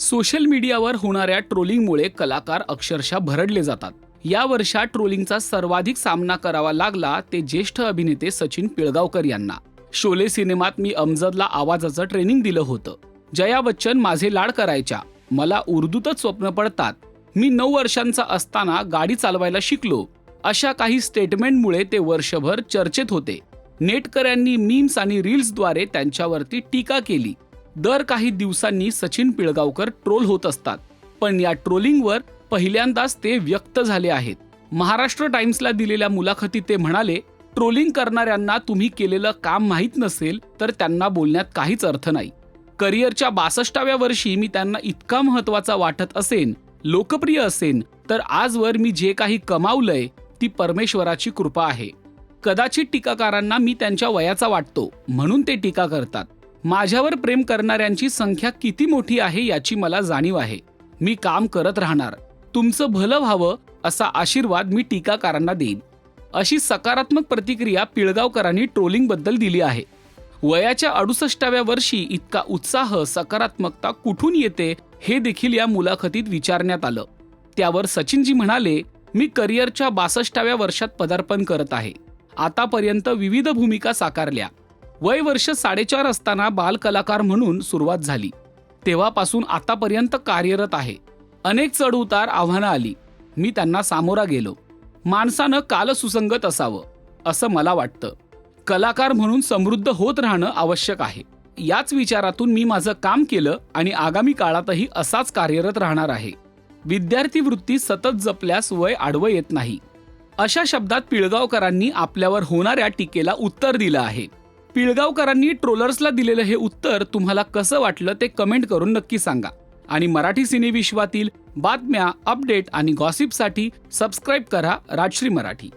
Social मीडियावर होणाऱ्या ट्रोलिंगमुळे कलाकार अक्षरशः भरडले जातात. या वर्षात ट्रोलिंगचा सर्वाधिक सामना करावा लागला ते ज्येष्ठ अभिनेते सचिन पिळगावकर यांना. शोले सिनेमात मी अमजदला आवाजाचं ट्रेनिंग दिलं होतं. जया बच्चन माझे लाड करायच्या. मला उर्दूतच स्वप्न पडतात. मी नऊ वर्षांचा असताना गाडी चालवायला शिकलो. अशा काही स्टेटमेंटमुळे ते वर्षभर चर्चेत होते. नेटकऱ्यांनी मीम्स आणि रील्सद्वारे त्यांच्यावरती टीका केली. दर काही दिवसांनी सचिन पिळगावकर ट्रोल होत असतात. पण या ट्रोलिंगवर पहिल्यांदाच ते व्यक्त झाले आहेत. महाराष्ट्र टाइम्सला दिलेल्या मुलाखतीत ते म्हणाले ट्रोलिंग करणाऱ्यांना तुम्ही केलेलं काम माहीत नसेल तर त्यांना बोलण्यात काहीच अर्थ नाही. करिअरच्या बासष्टाव्या वर्षी मी त्यांना इतका महत्त्वाचा वाटत असेन लोकप्रिय असेन तर आजवर मी जे काही कमावलंय ती परमेश्वराची कृपा आहे. कदाचित टीकाकारांना मी त्यांच्या वयाचा वाटतो म्हणून ते टीका करतात. माझ्यावर प्रेम करणाऱ्यांची संख्या किती मोठी आहे याची मला जाणीव आहे. मी काम करत राहणार. तुमचं भलं व्हावं असा आशीर्वाद मी टीकाकारांना देईन. अशी सकारात्मक प्रतिक्रिया पिळगावकरांनी ट्रोलिंगबद्दल दिली आहे. वयाच्या अडुसष्टाव्या वर्षी इतका उत्साह सकारात्मकता कुठून येते हे देखील या मुलाखतीत विचारण्यात आलं. त्यावर सचिनजी म्हणाले मी करिअरच्या बासष्टाव्या वर्षात पदार्पण करत आहे. आतापर्यंत विविध भूमिका साकारल्या. वय वर्ष साडेचार असताना बालकलाकार म्हणून सुरुवात झाली. तेव्हापासून आतापर्यंत कार्यरत आहे. अनेक चढउतार आव्हानं आली. मी त्यांना सामोरा गेलो. माणसानं कालसुसंगत असावं असं मला वाटतं. कलाकार म्हणून समृद्ध होत राहणं आवश्यक आहे. याच विचारातून मी माझं काम केलं आणि आगामी काळातही असाच कार्यरत राहणार आहे. विद्यार्थी वृत्ती सतत जपल्यास वय आडवं येत नाही. अशा शब्दात पिळगावकरांनी आपल्यावर होणाऱ्या टीकेला उत्तर दिलं आहे. पिळगावकरांनी ट्रोलर्सला दिलेलं हे उत्तर तुम्हाला कसं वाटलं ते कमेंट करून नक्की सांगा. आणि मराठी सिनेविश्वातील बातम्या अपडेट आणि गॉसिपसाठी सबस्क्राईब करा राजश्री मराठी.